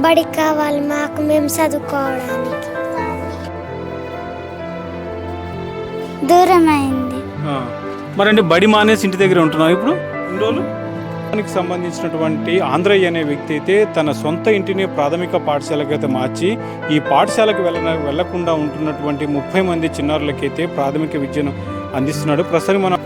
బడి కావాలి మాకు మేము చదువుకోవడానికి. దూరం అయింది ఆ. మరంటే బడి మానేసి ఇంటి దగ్గర ఉంటున్నావు ఇప్పుడు? ఇన్ని రోజులు? దానికి సంబంధించినటువంటి ఆంధ్రయ్య అనే వ్యక్తి అయితే తన సొంత ఇంటిని ప్రాథమిక పాఠశాలకు అయితే మార్చి ఈ పాఠశాలకు వెళ్ళ వెళ్ళకుండా ఉంటున్నటువంటి ముప్పై మంది చిన్నారులకైతే ప్రాథమిక విద్యను అందిస్తున్నాడు. ప్రస్తుతం మనం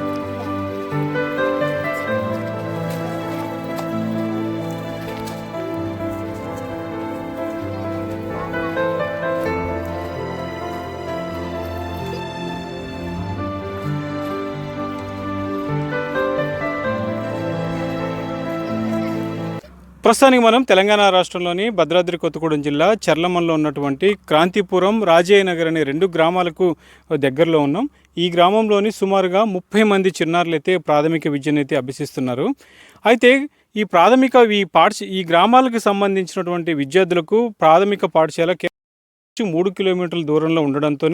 ప్రస్తుతానికి మనం తెలంగాణ రాష్ట్రంలోని భద్రాద్రి కొత్తగూడెం జిల్లా చర్లమల్లో ఉన్నటువంటి క్రాంతిపురం రాజయ్య నగర్ అనే రెండు గ్రామాలకు దగ్గరలో ఉన్నాం. ఈ గ్రామంలోని సుమారుగా ముప్పై మంది చిన్నారులు అయితే ప్రాథమిక విద్యను అయితే అభ్యసిస్తున్నారు. అయితే ఈ ప్రాథమిక ఈ పాఠశ ఈ గ్రామాలకు సంబంధించినటువంటి విద్యార్థులకు ప్రాథమిక పాఠశాల మూడు కిలోమీటర్ల దూరంలో ఉండడంతో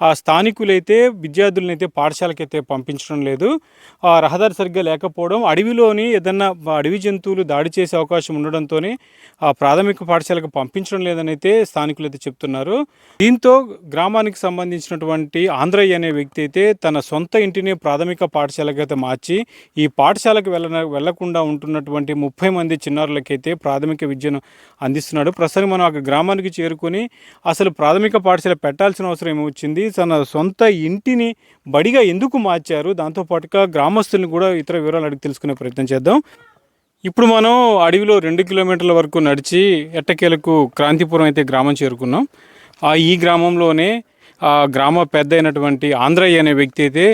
ఆ స్థానికులైతే విద్యార్థులను అయితే పాఠశాలకైతే పంపించడం లేదు. ఆ రహదారి సరిగ్గా లేకపోవడం అడవిలోని ఏదన్నా అడవి జంతువులు దాడి చేసే అవకాశం ఉండడంతో ఆ ప్రాథమిక పాఠశాలకు పంపించడం లేదని అయితే స్థానికులు అయితే చెప్తున్నారు. దీంతో గ్రామానికి సంబంధించినటువంటి ఆంధ్రయ్య అనే వ్యక్తి అయితే తన సొంత ఇంటిని ప్రాథమిక పాఠశాలకు అయితే మార్చి ఈ పాఠశాలకు వెళ్ళ వెళ్ళకుండా ఉంటున్నటువంటి ముప్పై మంది చిన్నారులకైతే ప్రాథమిక విద్యను అందిస్తున్నాడు. ప్రస్తుతానికి మనం ఆ గ్రామానికి చేరుకొని అసలు ప్రాథమిక పాఠశాల పెట్టాల్సిన అవసరం ఏమొచ్చింది? తన సొంత ఇంటిని బడిగా ఎందుకు మార్చారు? దాంతోపాటుగా గ్రామస్తుల్ని కూడా ఇతర వివరాలు అడిగి తెలుసుకునే ప్రయత్నం చేద్దాం. ఇప్పుడు మనం అడవిలో రెండు కిలోమీటర్ల వరకు నడిచి ఎట్టకేలకు క్రాంతిపురం అయితే గ్రామం చేరుకున్నాం. ఆ ఈ గ్రామంలోనే గ్రామ పెద్ద అయినటువంటి ఆంధ్రయ్య అనే వ్యక్తి అయితే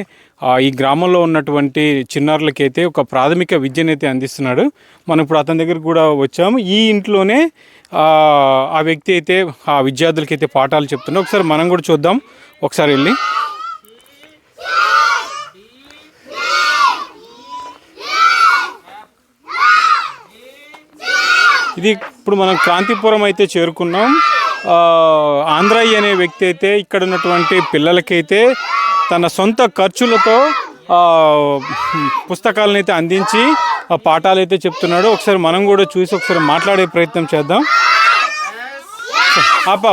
ఈ గ్రామంలో ఉన్నటువంటి చిన్నారులకైతే ఒక ప్రాథమిక విద్యనైతే అందిస్తున్నాడు. మనం ఇప్పుడు అతని దగ్గర కూడా వచ్చాము. ఈ ఇంట్లోనే ఆ వ్యక్తి అయితే ఆ విద్యార్థులకైతే పాఠాలు చెప్తున్నాడు. ఒకసారి మనం కూడా చూద్దాం. ఒకసారి వెళ్ళి. ఇది ఇప్పుడు మనం క్రాంతిపురం అయితే చేరుకున్నాం. ఆంధ్రయ్య అనే వ్యక్తి అయితే ఇక్కడ ఉన్నటువంటి పిల్లలకైతే తన సొంత ఖర్చులతో పుస్తకాలను అయితే అందించి ఆ పాఠాలు అయితే చెప్తున్నాడు. ఒకసారి మనం కూడా చూసి ఒకసారి మాట్లాడే ప్రయత్నం చేద్దాం. ఆపా.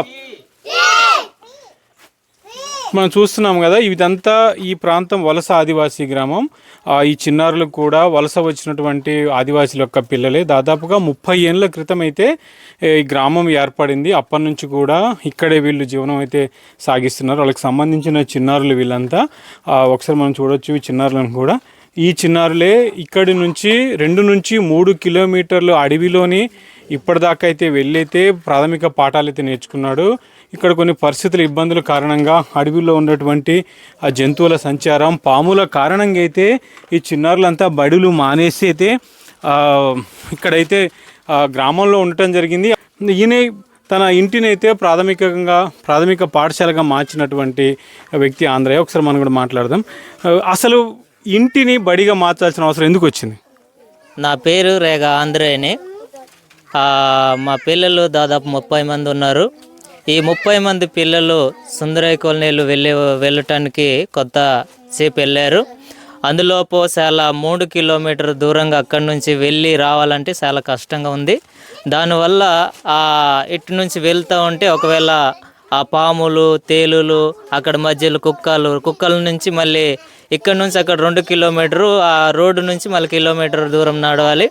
మనం చూస్తున్నాం కదా ఇదంతా ఈ ప్రాంతం వలస ఆదివాసీ గ్రామం. ఈ చిన్నారులు కూడా వలస వచ్చినటువంటి ఆదివాసీల యొక్క పిల్లలే దాదాపుగా ముప్పై ఏళ్ళ క్రితం అయితే ఈ గ్రామం ఏర్పడింది. అప్పటి నుంచి కూడా ఇక్కడే వీళ్ళు జీవనం అయితే సాగిస్తున్నారు. వాళ్ళకి సంబంధించిన చిన్నారులు వీళ్ళంతా. ఒకసారి మనం చూడొచ్చు ఈ చిన్నారులను కూడా. ఈ చిన్నారులే ఇక్కడి నుంచి రెండు నుంచి మూడు కిలోమీటర్లు అడవిలోని ఇప్పటిదాకా అయితే వెళ్ళైతే ప్రాథమిక పాఠాలు అయితే నేర్చుకున్నాడు. ఇక్కడ కొన్ని పరిస్థితుల ఇబ్బందుల కారణంగా అడవిలో ఉన్నటువంటి ఆ జంతువుల సంచారం పాముల కారణంగా అయితే ఈ చిన్నారులంతా బడులు మానేసి అయితే ఇక్కడైతే గ్రామంలో ఉండటం జరిగింది. ఈయన తన ఇంటిని అయితే ప్రాథమికంగా ప్రాథమిక పాఠశాలగా మార్చినటువంటి వ్యక్తి ఆంధ్రయ్య. ఒకసారి మనం కూడా మాట్లాడదాం. అసలు ఇంటిని బడిగా మార్చాల్సిన అవసరం ఎందుకు వచ్చింది? నా పేరు రేగ ఆంధ్రేయని మా పిల్లలు దాదాపు ముప్పై మంది ఉన్నారు. ఈ ముప్పై మంది పిల్లలు సుందరయ్య కాలనీలు వెళ్ళే వెళ్ళటానికి కొత్త సేపు వెళ్ళారు. అందులోపు చాలా మూడు కిలోమీటర్ దూరంగా అక్కడి నుంచి వెళ్ళి రావాలంటే చాలా కష్టంగా ఉంది. దానివల్ల ఆ ఇటు నుంచి వెళ్తూ ఉంటే ఒకవేళ ఆ పాములు తేలులు అక్కడ మధ్యలో కుక్కలు కుక్కల నుంచి మళ్ళీ ఇక్కడ నుంచి అక్కడ రెండు కిలోమీటరు ఆ రోడ్డు నుంచి మళ్ళీ కిలోమీటర్ దూరం నడవాలి.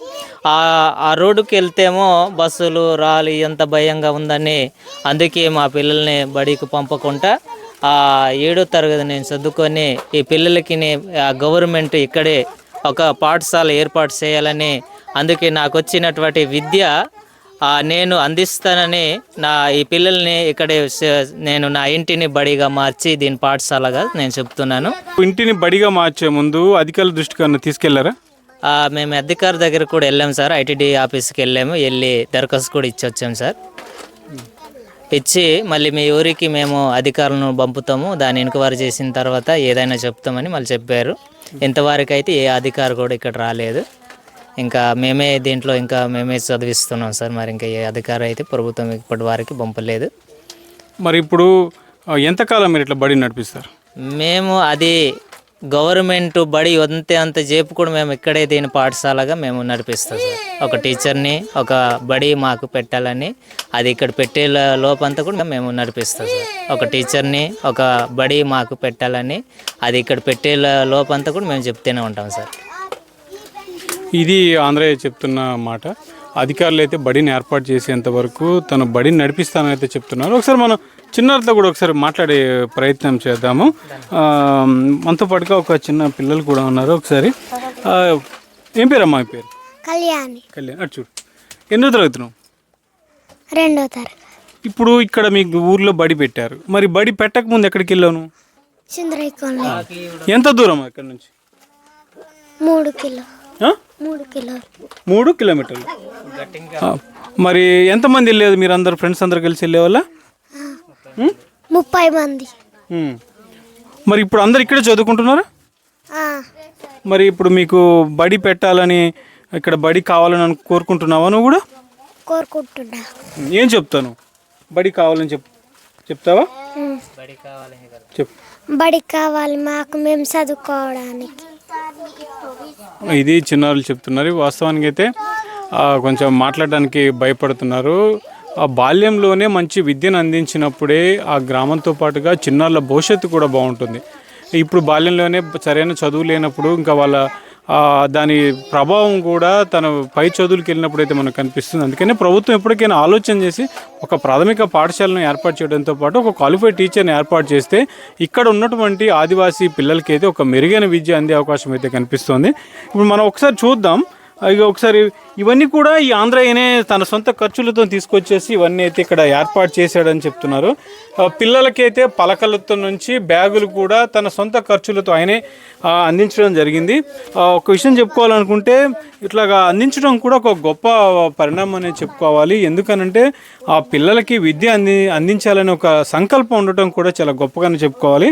ఆ రోడ్డుకి వెళ్తేమో బస్సులు రాలి ఎంత భయంగా ఉందని అందుకే మా పిల్లల్ని బడికి పంపకుండా ఆ ఏడో తరగతి నేను చదువుకొని ఈ పిల్లలకి గవర్నమెంట్ ఇక్కడే ఒక పాఠశాల ఏర్పాటు చేయాలని అందుకే నాకు వచ్చినటువంటి విద్య నేను అందిస్తానని నా ఈ పిల్లల్ని ఇక్కడే నేను నా ఇంటిని బడిగా మార్చి దీని పాఠశాలగా నేను చెప్తున్నాను. ఇంటిని బడిగా మార్చే ముందు అధికారుల దృష్టికి తీసుకెళ్ళారా? మేము అధికారి దగ్గర కూడా వెళ్ళాము సార్. ఐటీడీ ఆఫీస్కి వెళ్ళాము. వెళ్ళి దరఖాస్తు కూడా ఇచ్చి వచ్చాము సార్. ఇచ్చి మళ్ళీ మీ ఊరికి మేము అధికారులను పంపుతాము. దాన్ని ఎంక్వైరీ చేసిన తర్వాత ఏదైనా చెప్తామని మళ్ళీ చెప్పారు. ఇంతవరకు అయితే ఏ అధికారి కూడా ఇక్కడ రాలేదు. ఇంకా మేమే దీంట్లో ఇంకా మేమే చదివిస్తున్నాం సార్. మరి ఇంకా ఏ అధికారి అయితే ప్రభుత్వం ఇప్పటి వరకు పంపలేదు. మరి ఇప్పుడు ఎంతకాలం మీరు ఇట్లా బడి నడిపిస్తారు? మేము అది గవర్నమెంట్ బడి అంతే అంత చేపు కూడా మేము ఇక్కడే దీని పాఠశాలగా మేము నడిపిస్తాం సార్. ఒక టీచర్ని ఒక బడి మాకు పెట్టాలని అది ఇక్కడ పెట్టే లోపంతా కూడా మేము నడిపిస్తాం సార్. ఒక టీచర్ని ఒక బడి మాకు పెట్టాలని అది ఇక్కడ పెట్టే లోపంతా కూడా మేము చెప్తూనే ఉంటాం సార్. ఇది ఆంధ్రయ్య చెప్తున్న మాట. అధికారులు అయితే బడిని ఏర్పాటు చేసేంత వరకు తను బడిని నడిపిస్తానని అయితే చెప్తున్నారు. ఒకసారి మనం చిన్నారితో కూడా ఒకసారి మాట్లాడే ప్రయత్నం చేద్దాము. మనతో పాటుగా ఒక చిన్న పిల్లలు కూడా ఉన్నారు ఒకసారి. ఏం పేరు అమ్మా పేరు? కళ్యాణి. కళ్యాణ్ అటు చూడు. ఎన్నో తరగతున్నావు రెండో తరగతి. ఇప్పుడు ఇక్కడ మీకు ఊర్లో బడి పెట్టారు. మరి బడి పెట్టక ముందు ఎక్కడికి వెళ్ళాను? ఎంత దూరం అక్కడ నుంచి? మూడు కిలో? మూడు కిలోమీటర్లు. మరి ఎంతమంది వెళ్ళేది మీరు అందరు ఫ్రెండ్స్ అందరు కలిసి వెళ్ళేవాళ్ళ? ముప్పై మంది. మరి ఇప్పుడు అందరు ఇక్కడే చదువుకుంటున్నారా? ఆ, మరి ఇప్పుడు మీకు బడి పెట్టాలని ఇక్కడ బడి కావాలని కోరుకుంటున్నావా నువ్వు కూడా? కోరుకుంటున్నా. ఏం చెప్తాను? బడి కావాలని చెప్ చెప్తావా? బడి కావాలి మాకు మేము చదువుకోవడానికి. ఇది చిన్నారులు చెప్తున్నారు. వాస్తవానికి అయితే కొంచెం మాట్లాడడానికి భయపడుతున్నారు. ఆ బాల్యంలోనే మంచి విద్యను అందించినప్పుడే ఆ గ్రామంతో పాటుగా చిన్నారుల భవిష్యత్తు కూడా బాగుంటుంది. ఇప్పుడు బాల్యంలోనే సరైన చదువు లేనప్పుడు ఇంకా వాళ్ళ దాని ప్రభావం కూడా తన పై చదువులకు వెళ్ళినప్పుడు అయితే మనకు కనిపిస్తుంది. అందుకనే ప్రభుత్వం ఎప్పటికైనా ఆలోచన చేసి ఒక ప్రాథమిక పాఠశాలను ఏర్పాటు చేయడంతో పాటు ఒక క్వాలిఫైడ్ టీచర్ని ఏర్పాటు చేస్తే ఇక్కడ ఉన్నటువంటి ఆదివాసీ పిల్లలకి అయితే ఒక మెరుగైన విద్య అందే అవకాశం అయితే కనిపిస్తోంది. ఇప్పుడు మనం ఒకసారి చూద్దాం. ఇక ఒకసారి ఇవన్నీ కూడా ఈ ఆంధ్రయనే తన సొంత ఖర్చులతో తీసుకొచ్చేసి ఇవన్నీ అయితే ఇక్కడ ఏర్పాటు చేశాడని చెప్తున్నారు. పిల్లలకైతే పలకలతో నుంచి బ్యాగులు కూడా తన సొంత ఖర్చులతో ఆయనే అందించడం జరిగింది. ఒక విషయం చెప్పుకోవాలనుకుంటే ఇట్లాగా అందించడం కూడా ఒక గొప్ప పరిణామం అనేది చెప్పుకోవాలి. ఎందుకనంటే ఆ పిల్లలకి విద్య అంది అందించాలనే ఒక సంకల్పం ఉండటం కూడా చాలా గొప్పగానే చెప్పుకోవాలి.